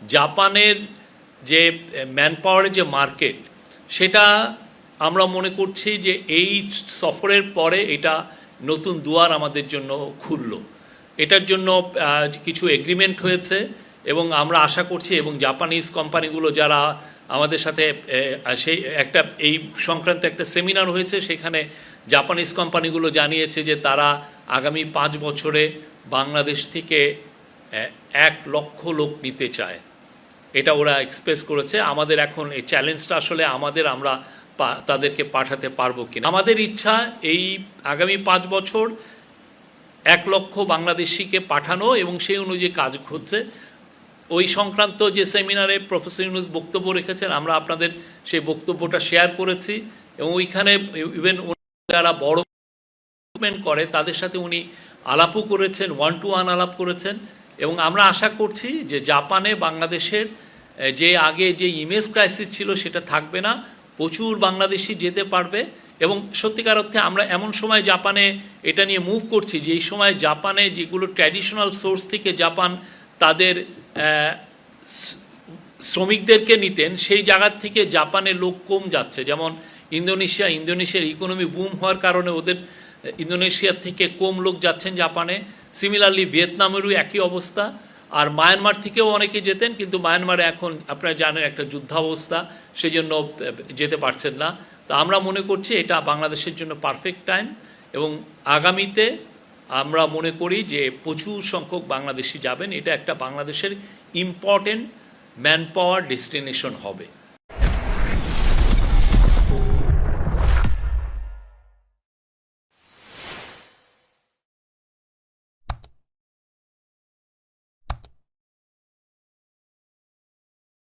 জাপানের যে ম্যান পাওয়ারের যে মার্কেট সেটা আমরা মনে করছি যে এই সফরের পরে এটা নতুন দুয়ার আমাদের জন্য খুলল। এটার জন্য কিছু এগ্রিমেন্ট হয়েছে এবং আমরা আশা করছি এবং জাপানিজ কোম্পানিগুলো যারা আমাদের সাথে সেই একটা, এই সংক্রান্ত একটা সেমিনার হয়েছে, সেখানে জাপানিজ কোম্পানিগুলো জানিয়েছে যে তারা আগামী পাঁচ বছরে বাংলাদেশ থেকে এক লক্ষ লোক নিতে চায়। এটা ওরা এক্সপ্রেস করেছে, আমাদের এখন এই চ্যালেঞ্জটা আসলে আমাদের আমরা তাদেরকে পাঠাতে পারব কিনা। আমাদের ইচ্ছা এই আগামী পাঁচ বছর এক লক্ষ বাংলাদেশিকে পাঠানো এবং সেই অনুযায়ী কাজ হচ্ছে ওই সংক্রান্ত যে সেমিনারে প্রফেসর ইউনুস বক্তব্য রেখেছেন, আমরা আপনাদের সেই বক্তব্যটা শেয়ার করেছি এবং ওইখানে ইভেন যারা বড় করে, তাদের সাথে উনি আলাপও করেছেন ওয়ান টু ওয়ান আলাপ করেছেন এবং আমরা আশা করছি যে জাপানে বাংলাদেশের যে আগে যে ইমেজ ক্রাইসিস ছিল সেটা থাকবে না, প্রচুর বাংলাদেশি যেতে পারবে এবং সত্যিকার অর্থে আমরা এমন সময় জাপানে এটা নিয়ে মুভ করছি যে এই সময় জাপানে যেগুলো ট্র্যাডিশনাল সোর্স থেকে জাপান তাদের শ্রমিকদেরকে নিতেন, সেই জায়গার থেকে জাপানে লোক কম যাচ্ছে। যেমন ইন্দোনেশিয়া, ইন্দোনেশিয়ার ইকোনমি বুম হওয়ার কারণে ওদের ইন্দোনেশিয়ার থেকে কম লোক যাচ্ছেন জাপানে। সিমিলারলি ভিয়েতনামেরও একই অবস্থা। আর মায়ানমার থেকেও অনেকে যেতেন, কিন্তু মায়ানমারে এখন আপনারা জানেন একটা যুদ্ধাবস্থা সেই জন্য যেতে পারছেন না। তো আমরা মনে করছি এটা বাংলাদেশের জন্য পারফেক্ট টাইম এবং আগামীতে আমরা মনে করি যে প্রচুর সংখ্যক বাংলাদেশি যাবেন। এটা একটা বাংলাদেশের ইম্পর্টেন্ট ম্যান পাওয়ার ডেস্টিনেশন হবে।